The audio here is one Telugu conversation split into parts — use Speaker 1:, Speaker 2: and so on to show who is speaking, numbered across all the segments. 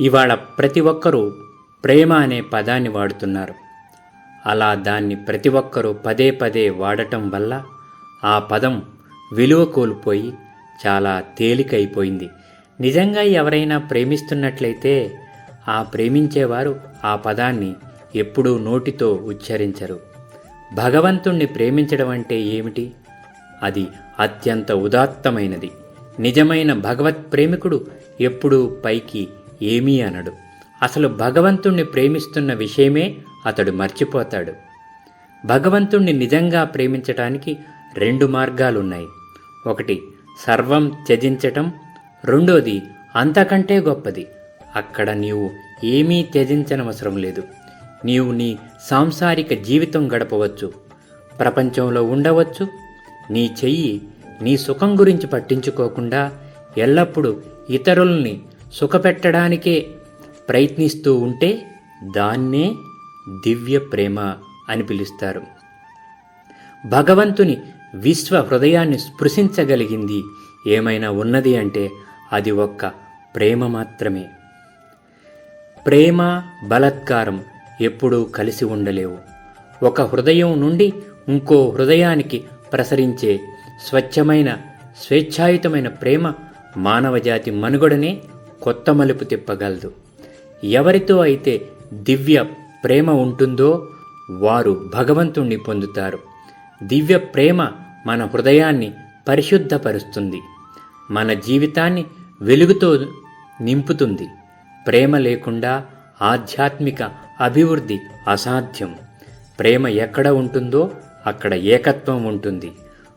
Speaker 1: ఇవాళ ప్రతి ఒక్కరూ ప్రేమ అనే పదాన్ని వాడుతున్నారు. అలా దాన్ని ప్రతి ఒక్కరూ పదే పదే వాడటం వల్ల ఆ పదం విలువ కోల్పోయి చాలా తేలికైపోయింది. నిజంగా ఎవరైనా ప్రేమిస్తున్నట్లయితే ఆ ప్రేమించేవారు ఆ పదాన్ని ఎప్పుడూ నోటితో ఉచ్చరించరు. భగవంతుణ్ణి ప్రేమించడం అంటే ఏమిటి? అది అత్యంత ఉదాత్తమైనది. నిజమైన భగవత్ ప్రేమికుడు ఎప్పుడూ పైకి ఏమీ అనడు. అసలు భగవంతుణ్ణి ప్రేమిస్తున్న విషయమే అతడు మర్చిపోతాడు. భగవంతుణ్ణి నిజంగా ప్రేమించటానికి రెండు మార్గాలున్నాయి. ఒకటి సర్వం త్యజించటం. రెండోది అంతకంటే గొప్పది. అక్కడ నీవు ఏమీ త్యజించనవసరం లేదు. నీవు నీ సాంసారిక జీవితం గడపవచ్చు. ప్రపంచంలో ఉండవచ్చు. నీ చెయ్యి నీ సుఖం గురించి పట్టించుకోకుండా ఎల్లప్పుడూ ఇతరుల్ని సుఖపెట్టడానికే ప్రయత్నిస్తూ ఉంటే దాన్నే దివ్య ప్రేమ అని పిలుస్తారు. భగవంతుని విశ్వ హృదయాన్ని స్పృశించగలిగింది ఏమైనా ఉన్నది అంటే అది ఒక్క ప్రేమ మాత్రమే. ప్రేమ బలత్కారం ఎప్పుడూ కలిసి ఉండలేవు. ఒక హృదయం నుండి ఇంకో హృదయానికి ప్రసరించే స్వచ్ఛమైన స్వేచ్ఛాయుతమైన ప్రేమ మానవజాతి మనుగడనే కొత్త మలుపు తిప్పగలదు. ఎవరితో అయితే దివ్య ప్రేమ ఉంటుందో వారు భగవంతుణ్ణి పొందుతారు. దివ్య ప్రేమ మన హృదయాన్ని పరిశుద్ధపరుస్తుంది. మన జీవితాన్ని వెలుగుతో నింపుతుంది. ప్రేమ లేకుండా ఆధ్యాత్మిక అభివృద్ధి అసాధ్యం. ప్రేమ ఎక్కడ ఉంటుందో అక్కడ ఏకత్వం ఉంటుంది.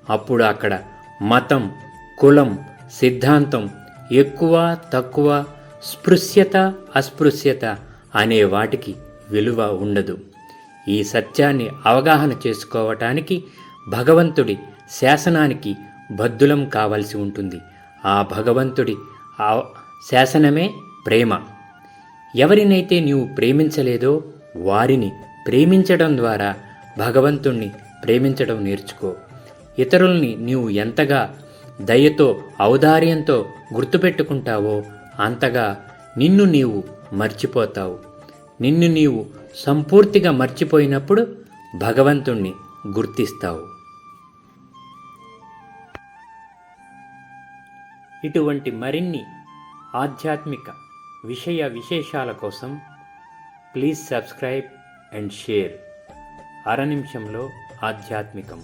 Speaker 1: అప్పుడు అక్కడ మతం కులం సిద్ధాంతం ఎక్కువ తక్కువ స్పృశ్యత అస్పృశ్యత అనే వాటికి విలువ ఉండదు. ఈ సత్యాన్ని అవగాహన చేసుకోవటానికి భగవంతుడి శాసనానికి బద్దులం కావలసి ఉంటుంది. ఆ భగవంతుడి ఆ శాసనమే ప్రేమ. ఎవరినైతే నీవు ప్రేమించలేదో వారిని ప్రేమించడం ద్వారా భగవంతుణ్ణి ప్రేమించడం నేర్చుకో. ఇతరుల్ని నీవు ఎంతగా దయతో ఔదార్యంతో గుర్తుపెట్టుకుంటావో అంతగా నిన్ను నీవు మర్చిపోతావు. నిన్ను నీవు సంపూర్తిగా మర్చిపోయినప్పుడు భగవంతుణ్ణి గుర్తిస్తావు. ఇటువంటి మరిన్ని ఆధ్యాత్మిక విషయ విశేషాల కోసం ప్లీజ్ సబ్స్క్రైబ్ అండ్ షేర్. అర నిమిషంలో ఆధ్యాత్మికం.